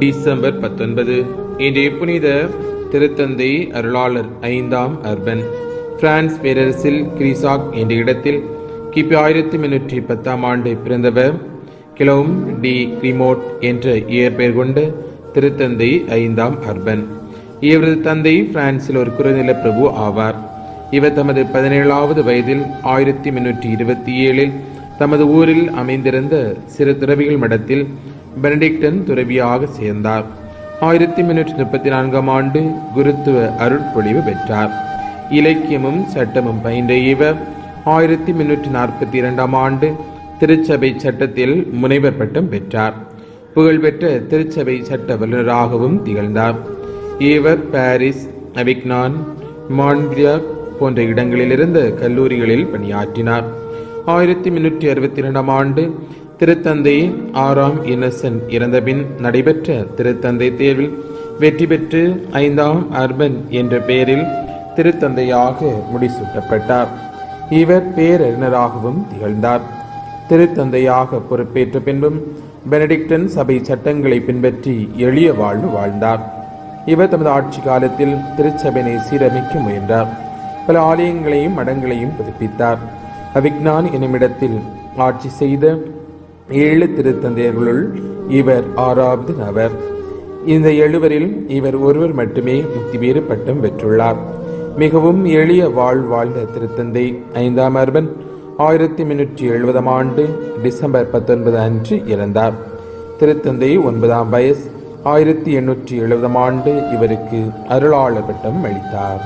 December பத்தொன்பது. இன்றைய புனித திருத்தந்தை அருளாளர் ஐந்தாம் அர்பன். பிரான்ஸ் பேரரசில் கிரிசாக் என்ற இடத்தில் கிபி ஆயிரத்தி முன்னூற்றி பத்தாம் ஆண்டு பிறந்தவர் கிலோம் டி கிரிமோட் என்ற இயற்பெயர் கொண்ட திருத்தந்தை ஐந்தாம் அர்பன். இவரது தந்தை பிரான்சில் ஒரு குறுநில பிரபு ஆவார். இவர் தமது பதினேழாவது வயதில் ஆயிரத்தி முன்னூற்றி இருபத்தி ஏழில் தமது ஊரில் அமைந்திருந்த சிறு துறவிகள் மடத்தில் பெனடிக்டன் துறவியாக சேர்ந்தார். ஆயிரத்தி முன்னூற்றி முப்பத்தி நான்காம் ஆண்டு குருத்துவ அருட்பொழிவு பெற்றார். இலக்கியமும் சட்டமும் பயின்ற இவர். ஆயிரத்தி முன்னூற்றி நாற்பத்தி இரண்டாம் ஆண்டு திருச்சபை சட்டத்தில் முனைவர் பட்டம் பெற்றார். புகழ்பெற்ற திருச்சபை சட்ட வல்லுநராகவும் திகழ்ந்தார். இவர் பாரிஸ் அவிக்னான் மான்பிரியாக் போன்ற இடங்களிலிருந்து கல்லூரிகளில் பணியாற்றினார். ஆயிரத்தி முன்னூற்றி அறுபத்தி இரண்டாம் ஆண்டு திருத்தந்தை ஆறாம் இன்னசென்ட் இறந்தபின் நடைபெற்ற திருத்தந்தை தேர்வில் வெற்றி பெற்று ஐந்தாம் அர்பன் என்ற பெயரில் திருத்தந்தையாக முடிசூட்டப்பட்டார். இவர் பேரறிஞராகவும் திகழ்ந்தார். திருத்தந்தையாக பொறுப்பேற்ற பின்பும் பெனடிக்டன் சபை சட்டங்களை பின்பற்றி எளிய வாழ்வு வாழ்ந்தார். இவர் தமது ஆட்சி காலத்தில் திருச்சபையினை சீரமைக்க முயன்றார். பல ஆலயங்களையும் மடங்களையும் புதுப்பித்தார். அவிக்னான் என்னுமிடத்தில் ஆட்சி செய்த ஏழு திருத்தந்தையர்களுள் இவர் ஆறாவது நபர். இந்த எழுவரில் இவர் ஒருவர் மட்டுமே முக்தி பட்டம் பெற்றுள்ளார். மிகவும் எளிய வாழ் வாழ்ந்த திருத்தந்தை ஐந்தாம் அர்பன் ஆயிரத்தி முன்னூற்றி எழுபதாம் ஆண்டு டிசம்பர் பத்தொன்பது அன்று இறந்தார். திருத்தந்தை ஒன்பதாம் வயசு ஆயிரத்தி எண்ணூற்றி எழுபதாம் ஆண்டு இவருக்கு அருளாளர் பட்டம் அளித்தார்.